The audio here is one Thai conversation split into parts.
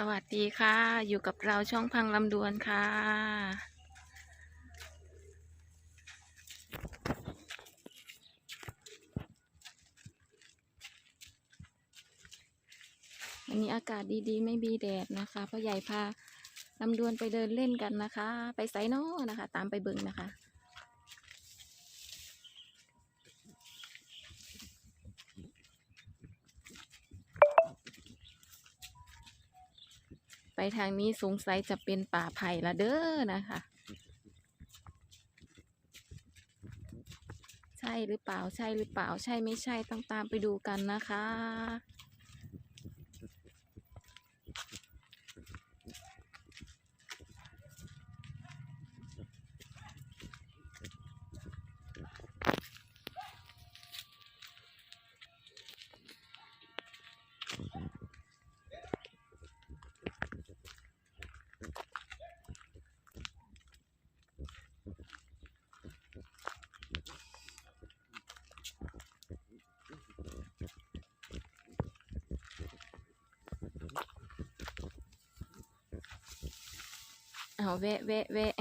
สวัสดีค่ะ อยู่กับเราช่องพังลำดวนค่ะ วันนี้อากาศดีๆ ไม่มีแดดนะคะพ่อใหญ่พาลำดวนไปเดินเล่นกันนะคะ ไปไซโน่นะคะ ตามไปเบิ่งนะคะ ไปทางนี้สงสัยจะเป็นป่าไผ่ละเด้อนะคะ ใช่หรือเปล่าใช่หรือเปล่าใช่ไม่ใช่ต้องตามไปดูกันนะคะ เอาแวะแวะแวะ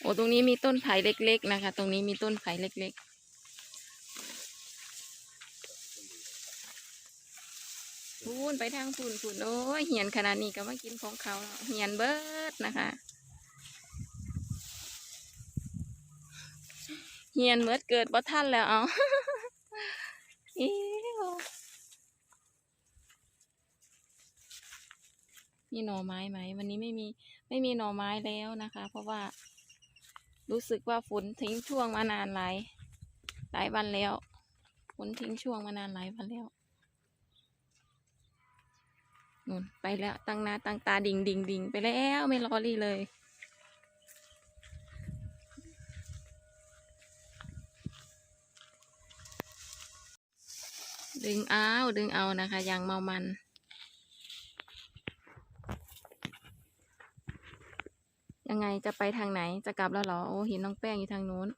โอ้ตรงนี้มีต้นไผ่เล็ก ๆ นะคะ ตรงนี้มีต้นไผ่เล็ก ๆพูนไปทางฝุ่นฝุ่นโอ้ยเหียนขนาดนี้ก็มากินของเขาเหียนเบิดนะคะเหียนเบิดเกิดบ่ท่านแล้วเอา อิ๊ว มีหน่อไม้ไหม วันนี้ไม่มีไม่มีหน่อไม้แล้วนะคะ เพราะว่า รู้สึกว่าฝนทิ้งช่วงมานานหลายหลายวันแล้วฝนทิ้งช่วงมานานหลายวันแล้วนู่นไปแล้วตั้งหน้าตั้งตาดิ่งดิ่งดิ่งไปแล้วไม่รอรี่เลย ดึงเอาดึงเอานะคะยางเมามัน ยังไงจะไปทางไหนจะกลับแล้วเหรอโอ้เห็นน้องแป้งอยู่ทางนู้น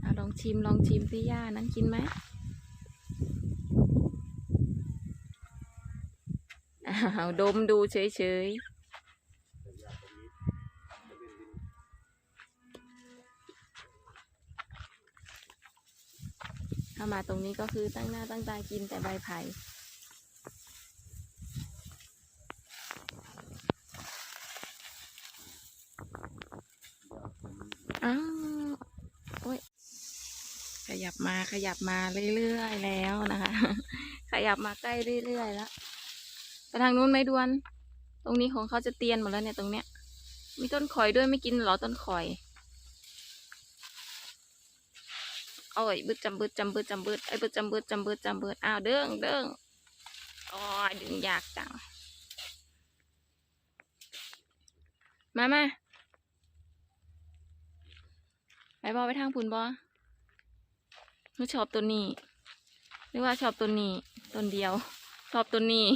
เอาลองชิมลองชิมสิย่านั้นกินไหมอ้าดมดูเฉยๆถ้ามาตรงนี้ก็คือตั้งหน้าตั้งตากินแต่ใบไผ่ อ้าวโอ้ย ขยับ มาขยับมาเรื่อยๆแล้วนะคะ ขยับมาใกล้เรื่อยๆแล้วไปทางนู้นไหมดวน ตรงนี้ของเขาจะเตียนหมดแล้วเนี่ยตรงเนี้ย มีต้นข่อยด้วยไม่กินหรอต้นข่อยโอ้ยบึดจำบึดจำบึดจำบึดไอ้บึดจำบึดจำบึดจำบึดอ้าวเด้งเด้งอ๋อดึงยากจัง มามาไปบอไปทางผุนบอ หนูชอบตัวนี้ หรือว่าชอบตัวนี้ตัวเดียว ชอบตัวนี้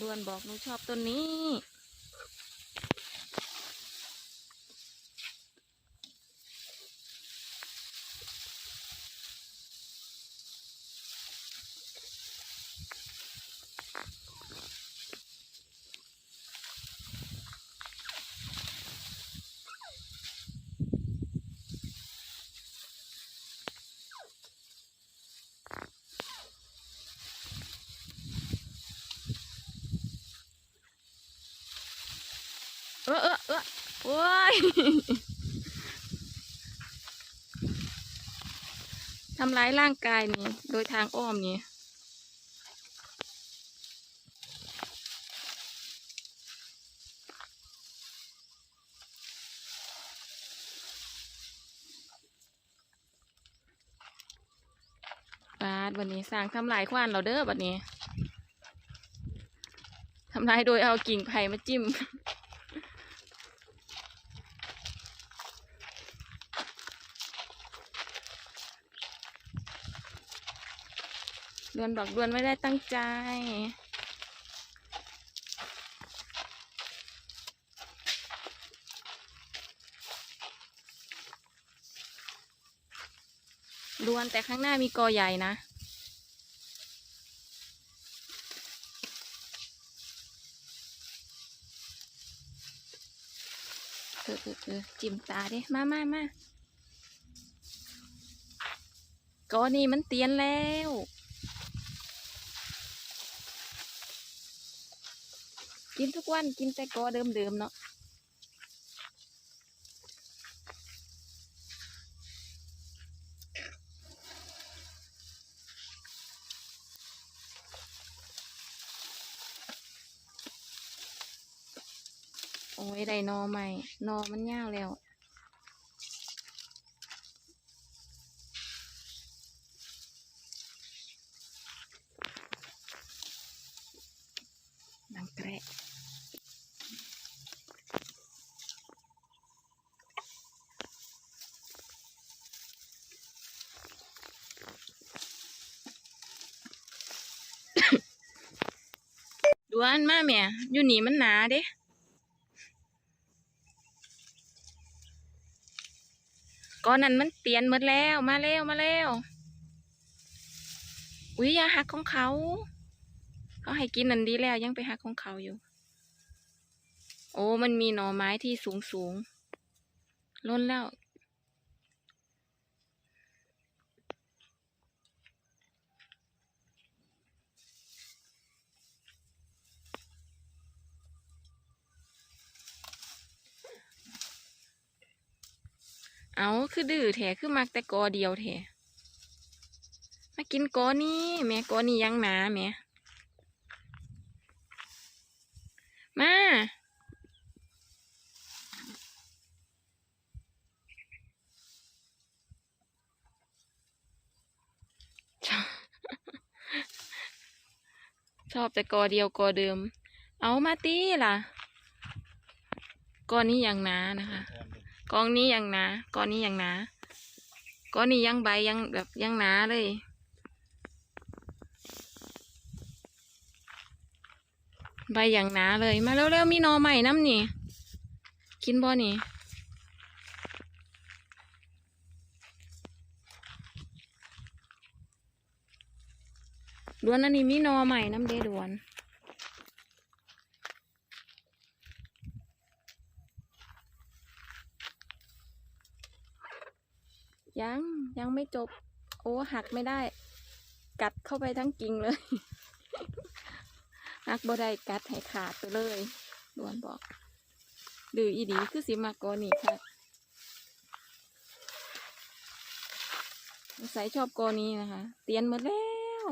ดวนบอกหนูชอบตัวนี้ เออเออเออโอ้ยทำร้ายร่างกายนี่ โดยทางอ้อมนี่ปาดวันนี้สร้างทำลายควานเราเด้อบัดนี้ทำลายโดยเอากิ่งไผ่มาจิ้ม ดวนบอกดวนไม่ได้ตั้งใจ ดวนแต่ข้างหน้ามีกอใหญ่นะเออเออเออจิ้มตาดิ มามามากอนี่มันเตียนแล้ว กินทุกวันกินแต่กอเดิมๆเนาะโอ้ยได้นอใหม่นอมันยาวแล้ว ดังแกระดวนมาแม่อยู่นี่มันหนาเด้ก้อนนั้นมันเตียนหมดแล้วมาแล้วมาแล้ว อุ้ยย่าหักของเขา เขาให้กินนันดีแล้วยังไปหักของเขาอยู่ โอ้มันมีหน่อไม้ที่สูงสูงล้นแล้ว เอาคือดื้อแถคือมักแต่กอเดียวแถมากินกอนี้แม่กอนี้ยังหนาแม่ มา ชอบ ชอบแต่กอเดียวกอเดิม เอามาตีล่ะกอนี้ยังหนานะคะกองนี้ยังหนากอนี้ยังหนากอนี้ยังใบยังแบบยังหนาเลยใบอย่างหนาเลย มาเร็วๆมีนอใหม่น้ำนี่ กินบ่นี่ ดวนอันนี้มีนอใหม่น้ำเดดวน ยังยังไม่จบ โอ้หักไม่ได้ กัดเข้าไปทั้งกิ่งเลย หักบ่ได้กัดให้ขาดไปเลยดวนบอกดืออีดีคือสิมากกนี่ค่ะใส่ชอบกอนี้นะคะ เตียนหมดแล้ว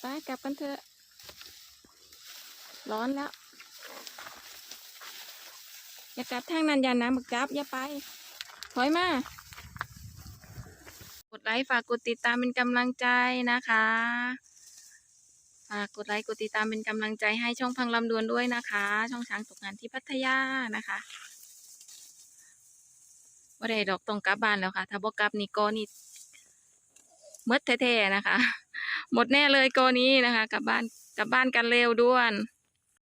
ไปกลับกันเถอะ ร้อนแล้ว อย่ากลับทางนั้นอย่าน้ำบักจับ อย่าไป ถอยมา กดไลค์ฝากกดติดตามเป็นกำลังใจนะคะฝากกดไลค์กดติดตามเป็นกำลังใจให้ช่องพังลำดวนด้วยนะคะ ช่องช้างตกงานที่พัทยานะคะว่าได้ดอกตรงกลับบ้านแล้วค่ะ ถ้าบอกกลับนี่ก็นี่หมดแท้ๆนะคะ หมดแน่เลยกนี้นะคะ กลับบ้านกลับบ้านกันเร็วด่วน